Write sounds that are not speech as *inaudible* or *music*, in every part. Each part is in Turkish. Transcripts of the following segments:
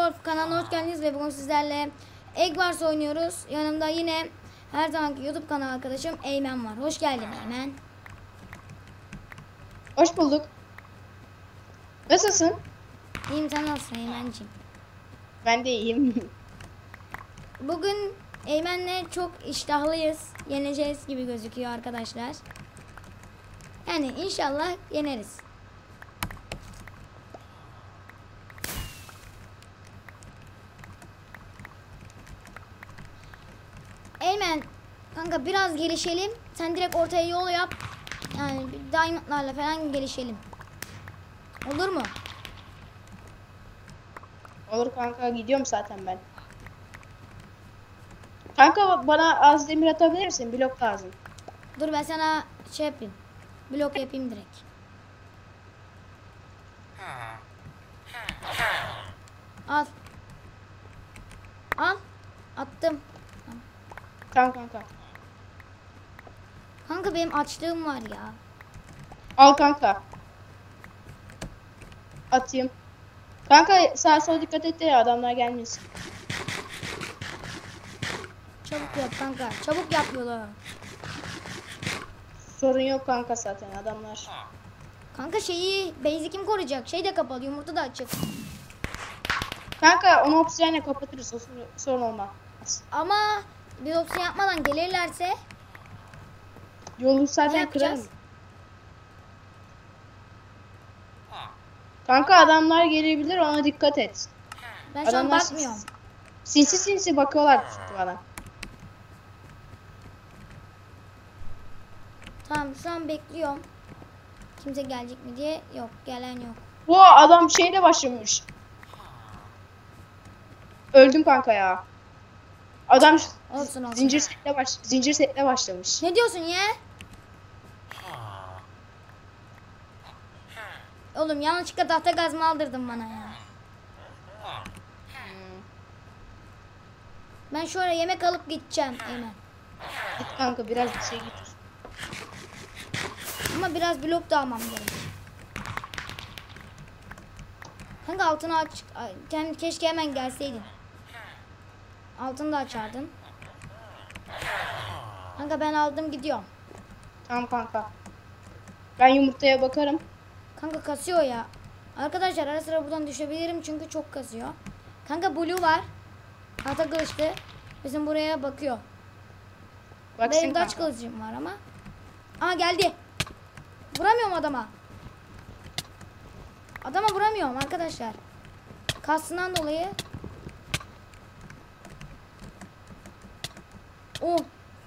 Wolf kanalına hoş geldiniz ve bugün sizlerle Egg Wars oynuyoruz. Yanımda yine her zamanki YouTube kanal arkadaşım Eymen var. Hoş geldin Eymen. Hoş bulduk. Nasılsın? İyiyim sen nasılsın Eymen'ciğim? Ben de iyiyim. *laughs* Bugün Eymen'le çok iştahlıyız. Yeneceğiz gibi gözüküyor arkadaşlar. Yani inşallah yeneriz. Eymen kanka biraz gelişelim. Sen direkt ortaya yol yap. Yani diamondlarla falan gelişelim. Olur mu? Olur kanka gidiyorum zaten ben. Kanka bana az demir atabilir misin? Blok lazım. Dur ben sana şey yapayım. Blok yapayım direkt. Al. Al. Attım. Tamam kanka. Kanka benim açlığım var ya. Al kanka. Atayım. Kanka sağa sola dikkat et de ya adamlar gelmesin. Çabuk yap kanka. Çabuk yap yolu. Sorun yok kanka zaten adamlar. Kanka şeyi base'i kim koruyacak? Şey de kapalı. Yumurta da açık. Kanka onu obsidiyenle kapatırız. Sorun olmaz. Ama bir opsiyon yapmadan gelirlerse Yolu zaten kırarım. Kanka adamlar gelebilir ona dikkat et. Ben şu an bakmıyorum. Sinsi sinsi bakıyorlar bana. Tamam şu an bekliyorum. Kimse gelecek mi diye. Yok gelen yok. Bu adam şeyle başlamış. Öldüm kanka ya. Adam Olsun olsun. zincir setle baş zincir setle başlamış. Ne diyorsun ya? Oğlum yanlışlıkla tahta gazma aldırdın bana ya. Ben şöyle yemek alıp gideceğim Eymen. Git kanka biraz bir şey getir. Ama biraz blok da almam gerek. Kanka altını aç. Sen keşke hemen gelseydin. Altını da açardın. Kanka ben aldım gidiyorum. Tamam kanka. Ben yumurtaya bakarım. Kanka kasıyor ya. Arkadaşlar ara sıra buradan düşebilirim çünkü çok kasıyor. Kanka blue var. Tahta kılıçlı. Bizim buraya bakıyor. Baksın Benim kanka. kılıcım var ama. Aa geldi. Vuramıyorum adama. Adama vuramıyorum arkadaşlar. Kastından dolayı. Oh.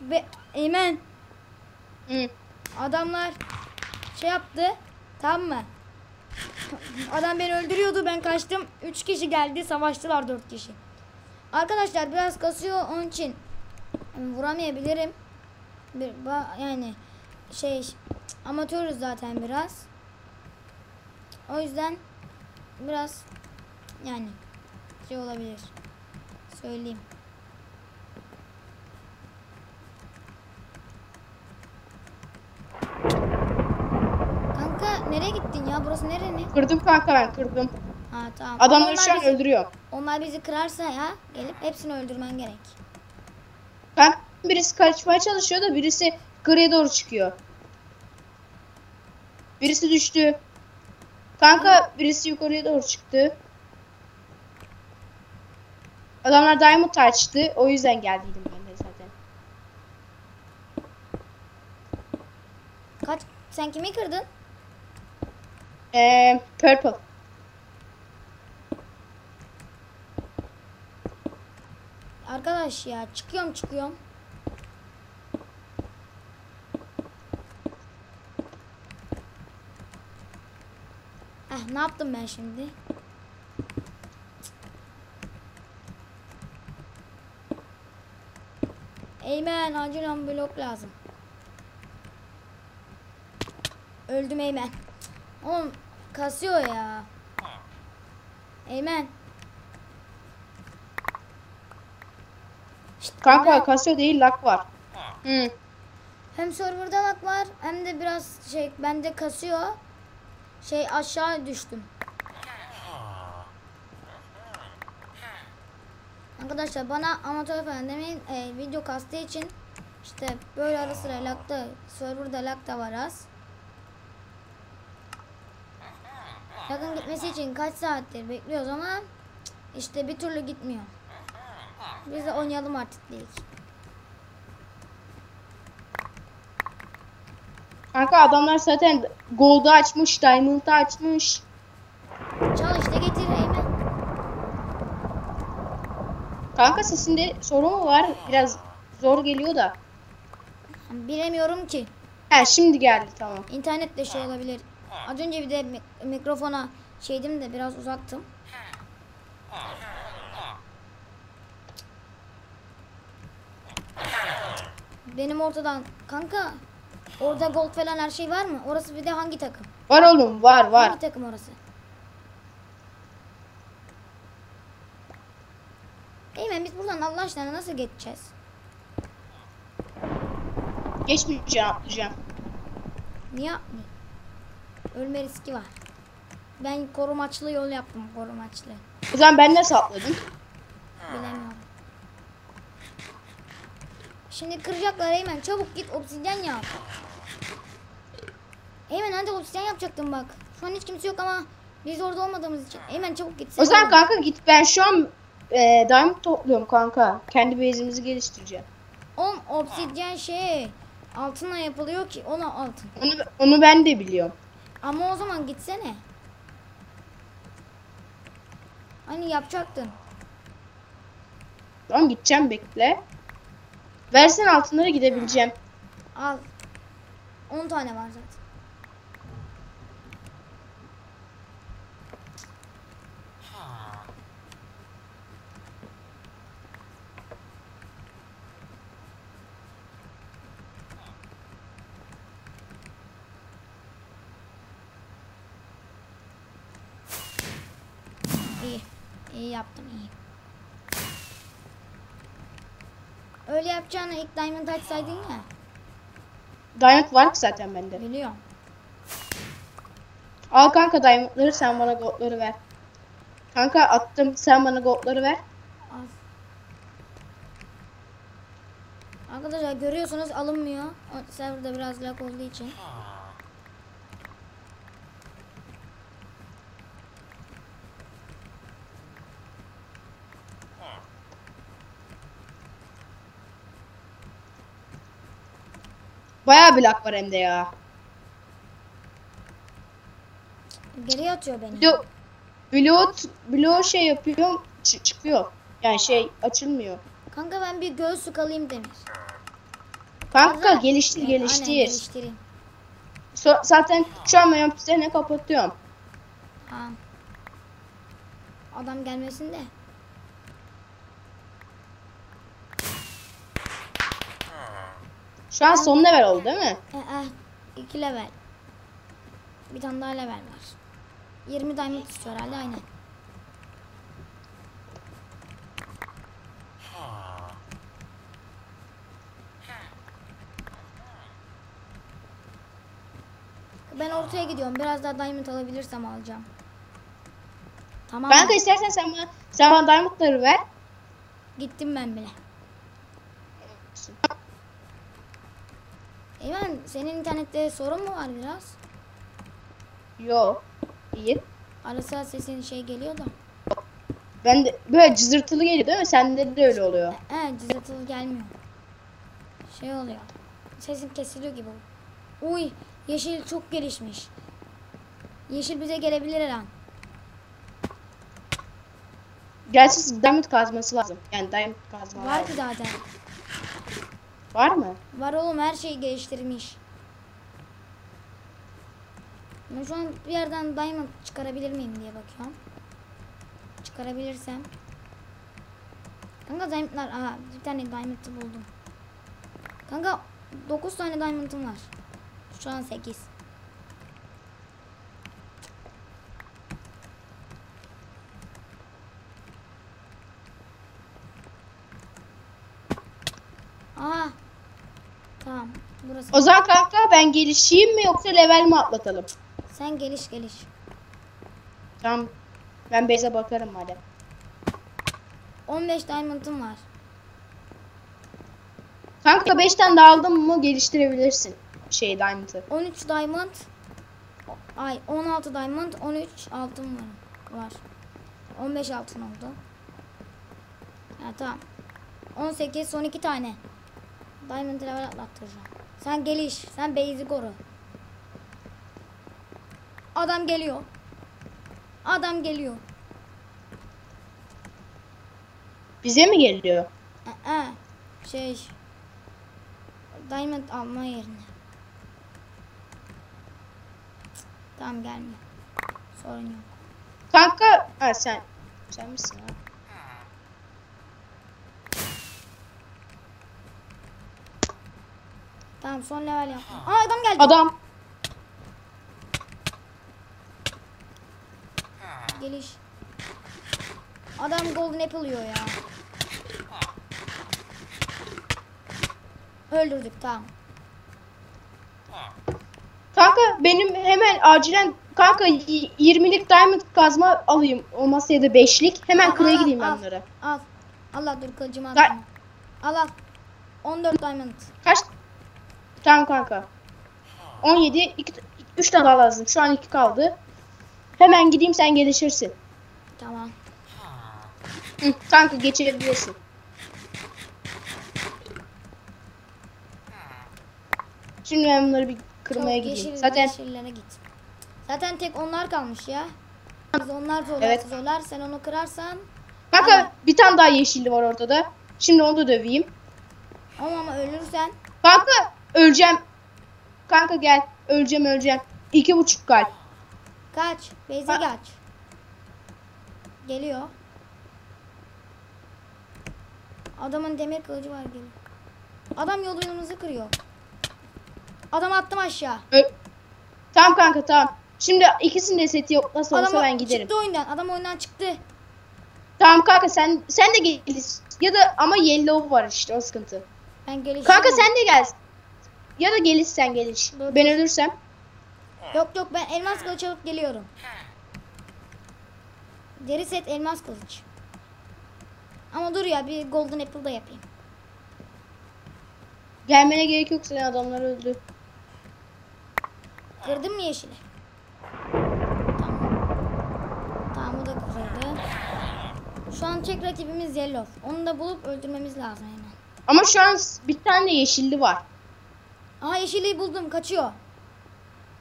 Be Eymen. Hı. Adamlar şey yaptı. Tamam mı? Adam beni öldürüyordu. Ben kaçtım. 3 kişi geldi. Savaştılar 4 kişi. Arkadaşlar biraz kasıyor onun için vuramayabilirim. Bir yani şey amatörüz zaten biraz. O yüzden biraz yani şey olabilir. Söyleyeyim. Kanka nereye gittin ya? Burası nerenin? Kırdım kanka ben kırdım. Ha tamam. Adamları şu an bizi- öldürüyor. Onlar bizi kırarsa ya gelip hepsini öldürmen gerek. Ben birisi kaçmaya çalışıyor da birisi yukarıya doğru çıkıyor. Birisi düştü. Kanka birisi yukarıya doğru çıktı. Adamlar diamond açtı. O yüzden geldiydim ben de zaten. Kaç sen kimi kırdın? Ee, purple. Arkadaş ya çıkıyorum çıkıyorum. Eh ne yaptım ben şimdi? Eymen acilen blok lazım. Öldüm Eymen. Oğlum kasıyor ya. Eymen. Şşt, Kanka Eymen. kasıyor değil lag var. Hı. Hem serverda lag var hem de biraz şey bende kasıyor. Şey aşağı düştüm. Arkadaşlar bana amatör falan demeyin. E, video kastığı için işte böyle ara sıra lagda serverda lag da var az. Lagın gitmesi için kaç saattir bekliyoruz ama işte bir türlü gitmiyor. Biz de oynayalım artık dedik. Kanka adamlar zaten Gold'u açmış, Diamond'ı açmış. Çal işte getir. Kanka sesinde sorun mu var? Biraz zor geliyor da. Bilemiyorum ki. He şimdi geldi tamam. İnternet de şey olabilir. Az önce bir de mik- mikrofona şeydim de biraz uzattım. Benim ortadan kanka orada gold falan her şey var mı? Orası bir de hangi takım? Var oğlum var var. Hangi takım orası? Eymen biz buradan Allah aşkına nasıl geçeceğiz? Geçmeyeceğim atlayacağım. Niye yapmayayım? Ölme riski var. Ben korumaçlı yol yaptım korumaçlı. O zaman ben nasıl atladım? Bilemiyorum. Şimdi kıracaklar Eymen çabuk git obsidyen yap. Eymen hadi obsidyen yapacaktım bak. Şu an hiç kimse yok ama biz orada olmadığımız için. Eymen çabuk git. O zaman kanka git ben şu an e, Diamond topluyorum kanka. Kendi base'imizi geliştireceğim. Oğlum obsidyen şey altınla yapılıyor ki ona altın. Onu, onu ben de biliyorum. Ama o zaman gitsene. Hani yapacaktın. Tamam gideceğim bekle. Versen altınlara gidebileceğim. Al. 10 tane var zaten. İyi. İyi yaptım iyi. Öyle yapacağını ilk diamond açsaydın ya. Diamond var ki zaten bende. Biliyorum. Al kanka diamondları sen bana goldları ver. Kanka attım sen bana goldları ver. Al. Arkadaşlar görüyorsunuz alınmıyor. O serverda biraz lag olduğu için. Bayağı bir lag var hem de ya. Geriye atıyor beni. Blo bloğu, bloğu şey yapıyor çı- çıkıyor. Yani şey açılmıyor. Kanka ben bir göğüslük alayım Demir. Kanka Kanka, geliştir Evet, aynen, geliştir. geliştireyim. So- zaten şu an ben ne kapatıyorum. Ha. Adam gelmesin de. Şu an son level oldu değil mi? E, eh, iki level. Bir tane daha level var. 20 diamond istiyor herhalde aynen. Ben ortaya gidiyorum. Biraz daha diamond alabilirsem alacağım. Tamam. Kanka istersen sen bana, sen bana diamondları ver. Gittim ben bile. Eymen senin internette sorun mu var biraz? Yok. İyi. Ara sıra sesin şey geliyor da. Ben de böyle cızırtılı geliyor değil mi? Sende de öyle oluyor. He cızırtılı gelmiyor. Şey oluyor. Sesin kesiliyor gibi. Uy yeşil çok gelişmiş. Yeşil bize gelebilir her an. Gerçi diamond kazması lazım. Yani diamond kazma Var lazım. ki zaten. Var mı? Var oğlum her şeyi geliştirmiş. Ben şu an bir yerden diamond çıkarabilir miyim diye bakıyorum. Çıkarabilirsem. Kanka diamondlar. Aha bir tane diamond buldum. Kanka 9 tane diamond'ım var. Şu an 8. Aa. Burası. O zaman kanka ben gelişeyim mi yoksa level mi atlatalım? Sen geliş geliş. Tamam. Ben base'e bakarım hadi. 15 diamond'ım var. Kanka 5 tane daha aldın mı geliştirebilirsin şey diamond'ı. 13 diamond. Ay 16 diamond, 13 altın var. var. 15 altın oldu. Ha tamam. 18 son 2 tane. Diamond level atlattıracağım. Sen geliş. Sen base'i koru. Adam geliyor. Adam geliyor. Bize mi geliyor? Aa, şey Diamond alma yerine. Tamam gelmiyor. Sorun yok. Kanka ha sen sen misin ha? Tamam son level yap. Aa adam geldi. Adam Geliş. Adam golden apple yiyor ya. Öldürdük tamam. Kanka benim hemen acilen kanka y- 20'lik diamond kazma alayım. Olmazsa ya da 5'lik. Hemen kıraya gideyim ben al. bunlara. Al. Allah dur kılıcımı attım. Al al. 14 diamond. Kaç? Tamam kanka. 17 2 3 tane daha lazım. Şu an 2 kaldı. Hemen gideyim sen gelişirsin. Tamam. Hı, kanka geçirebilirsin. Şimdi ben bunları bir kırmaya gideyim. yeşil Zaten yeşillere git. Zaten tek onlar kalmış ya. Biz onlar zorlar Evet. zorlar. Sen onu kırarsan kanka Ama- bir tane daha yeşilli var ortada. Şimdi onu da döveyim. ama ama ölürsen Kanka öleceğim. Kanka gel. Öleceğim öleceğim. İki buçuk kalp. kaç. Beyze Ha- kaç. Geliyor. Adamın demir kılıcı var geliyor. Adam yolumuzu kırıyor. Adam attım aşağı. Ö- tamam kanka tamam. Şimdi ikisinin de seti yok. Nasıl olsa Adam ben giderim. çıktı oyundan. Adam oyundan çıktı. Tamam kanka sen sen de gel. Ya da ama yellow var işte o sıkıntı. Ben gelişim. Kanka sen de gel. Ya da geliş sen geliş. Dur, Ben dur. ölürsem. Yok yok ben elmas kılıç alıp geliyorum. Deri set elmas kılıç. Ama dur ya bir golden apple da yapayım. Gelmene gerek yok senin adamlar öldü. Kırdın mı yeşili? Tamam. Tamam o da kırıldı. Şu an tek rakibimiz Yellow. Onu da bulup öldürmemiz lazım hemen. Ama şu an bir tane yeşilli var. Aha yeşili buldum kaçıyor.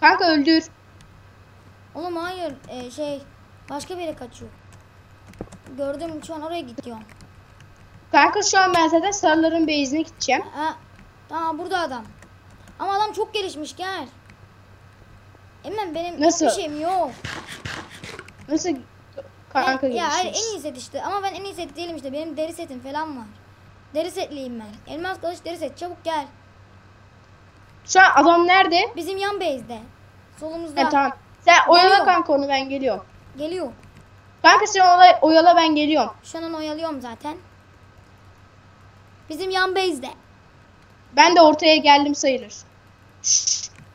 Kanka öldür. Oğlum hayır e, şey başka bir yere kaçıyor. Gördüm şu an oraya gidiyorum. Kanka şu an ben zaten sarıların base'ine gideceğim. Ha, tamam burada adam. Ama adam çok gelişmiş gel. Emin benim Nasıl? hiçbir şeyim yok. Nasıl kanka En- ya hayır, en iyi set işte ama ben en iyi set değilim işte. Benim deri setim falan var. Deri setliyim ben. Elmas kılıç deri set çabuk gel. Şu an adam nerede? Bizim yan base'de. Solumuzda. Ha, tamam. Sen oyala Geliyor. kanka onu ben geliyorum. Geliyor. Kanka sen oyala, oyala ben geliyorum. Şu an onu oyalıyorum zaten. Bizim yan base'de. Ben de ortaya geldim sayılır.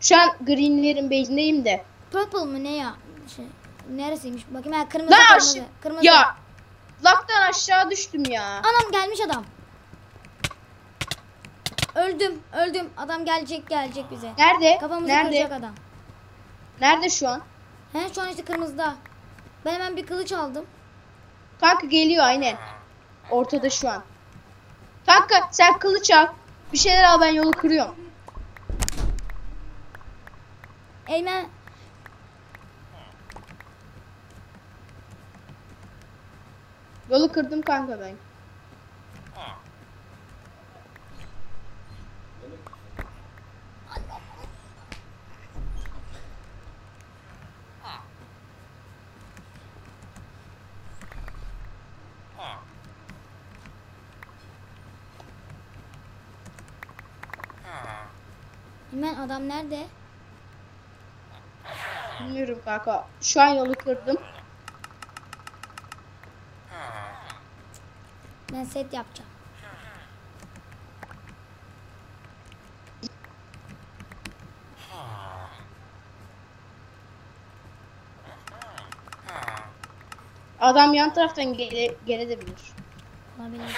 Şu an greenlerin base'indeyim de. Purple mı ne ya? Şey, neresiymiş? Bakayım ha kırmızı Lan kırmızı. Kırmızı. Ya laktan aşağı düştüm ya. Anam gelmiş adam. Öldüm, öldüm. Adam gelecek, gelecek bize. Nerede? Kafamızı Nerede? kıracak adam. Nerede şu an? He şu an işte kırmızıda. Ben hemen bir kılıç aldım. Kanka geliyor aynen. Ortada şu an. Kanka sen kılıç al. Bir şeyler al ben yolu kırıyorum. Eymen Yolu kırdım kanka ben. Eymen adam nerede? Bilmiyorum kanka. Şu an yolu kırdım. Ben set yapacağım. Adam yan taraftan gele, gelebilir. Olabilir.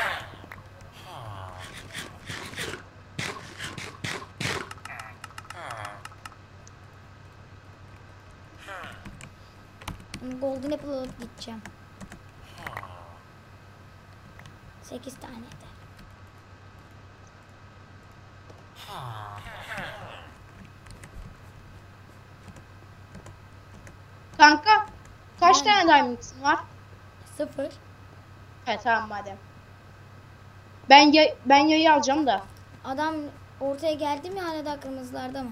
Golden Apple alıp gideceğim. 8 tane de. Kanka kaç Yani. tane diamond'ın var? 0. He tamam madem. Ben ya ben yayı alacağım da. Adam ortaya geldi mi hala da kırmızılarda mı?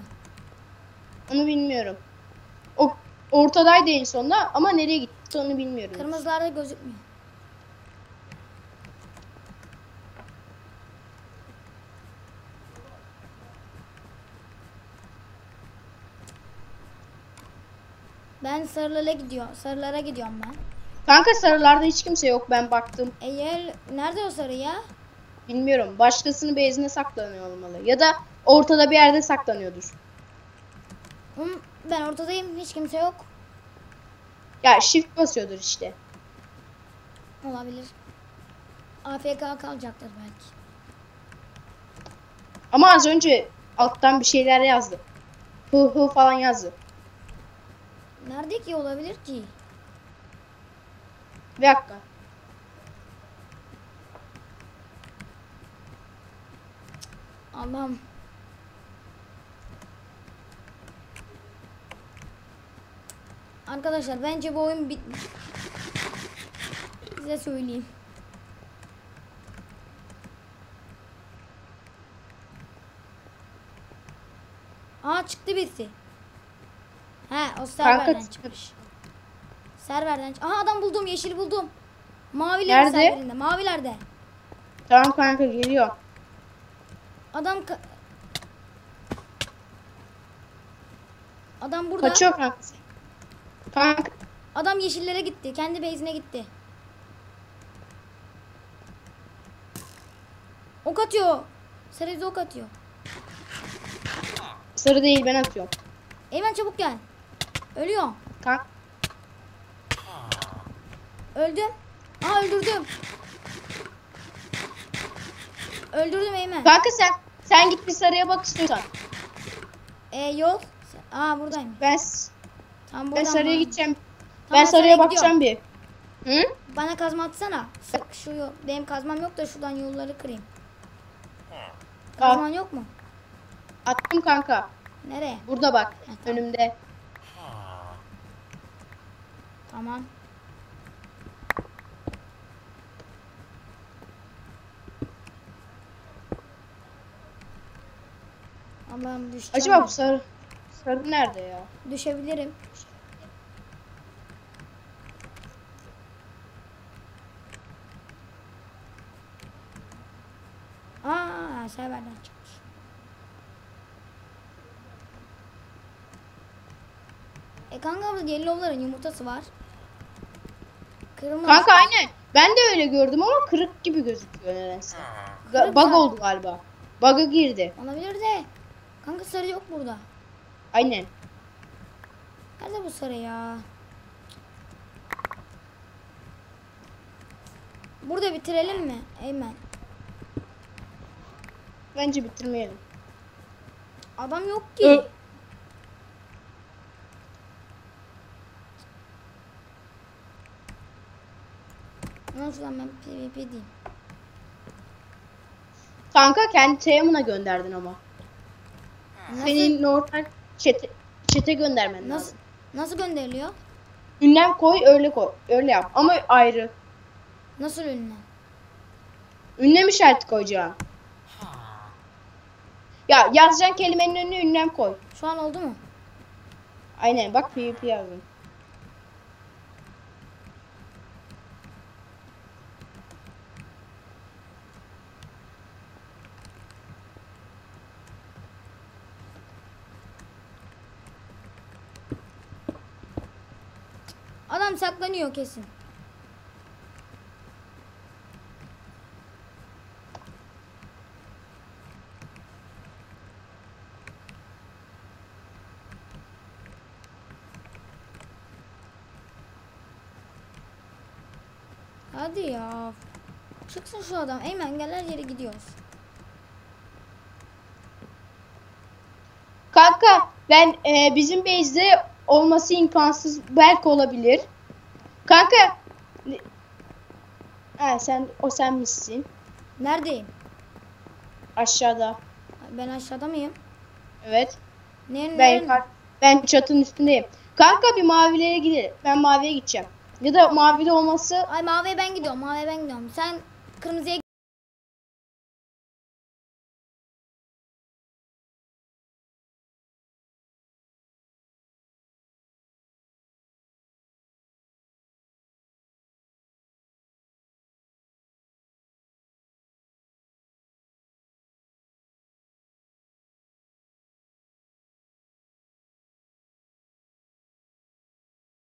Onu bilmiyorum. Ortadaydı en sonunda ama nereye gitti onu bilmiyorum. Kırmızılarda gözükmüyor. Ben sarılara gidiyor. Sarılara gidiyorum ben. Kanka sarılarda hiç kimse yok ben baktım. Eğer nerede o sarı ya? Bilmiyorum. Başkasının bezine saklanıyor olmalı. Ya da ortada bir yerde saklanıyordur. Hım, ben ortadayım. Hiç kimse yok. Ya shift basıyordur işte. Olabilir. AFK kalacaktır belki. Ama az önce alttan bir şeyler yazdı. Hı hı falan yazdı. Nerede ki olabilir ki? Bir dakika. Allah'ım. Arkadaşlar bence bu oyun bitmiş. Size söyleyeyim. Aa çıktı birisi. He o serverden çıktı. çıkmış. Serverden çık- Aha adam buldum yeşil buldum. Maviler Nerede? serverinde mavilerde. Tamam kanka geliyor. Adam ka- Adam burada. Kaçıyor kanka. Kanka Adam yeşillere gitti. Kendi base'ine gitti. Ok atıyor. Sarı ok atıyor. sarı değil ben atıyorum. Eymen çabuk gel. Ölüyor. Kanka Öldüm. Aa öldürdüm. Öldürdüm Eymen. Kanka sen sen git bir sarıya bak istiyorsan. E yol. Aa buradayım. Ben s- Tam ben sarıya bana- gideceğim. Tamam, ben sarıya bakacağım bir. Hı? Bana kazma atsana. Şu yol. Benim kazmam yok da şuradan yolları kırayım. Kazman yok mu? Attım kanka. Nereye? Burada bak. tamam. Önümde. Tamam. Allah'ım düşeceğim. Acaba bu sarı sarı nerede ya? Düşebilirim. Aa, serverden çıkmış. E kanka burada yellowların yumurtası var. Kırılmış. Kanka aynen. Ben de öyle gördüm ama kırık gibi gözüküyor nedense. Ga- bug oldu galiba. Bug'a girdi. Olabilir de. Kanka sarı yok burada. Aynen. Nerede bu sarı ya? Burada bitirelim mi? Eymen. Bence bitirmeyelim. Adam yok ki. Ö- Ama şuradan ben PvP diyeyim. Kanka kendi Teoman'a gönderdin ama. Nasıl, Senin normal çete, çete göndermen nasıl, lazım. nasıl gönderiliyor? Ünlem koy öyle koy. Öyle yap. Ama ayrı. Nasıl ünlü? Ünlem işareti koyacaksın. Ya yazacağın kelimenin önüne ünlem koy. Şu an oldu mu? Aynen bak PvP yazdım. Adam saklanıyor kesin. Hadi ya. Çıksın şu adam. Eymen gel her yere gidiyoruz. Kanka ben e, bizim base'de olması imkansız belki olabilir. Kanka ha, sen o sen misin? Neredeyim? Aşağıda. Ben aşağıda mıyım? Evet. Nerede? Ben yukarı- ben çatının üstündeyim. Kanka bir mavilere gidelim. Ben maviye gideceğim. Ya da mavide olması Ay maviye ben gidiyorum. Maviye ben gidiyorum. Sen kırmızıya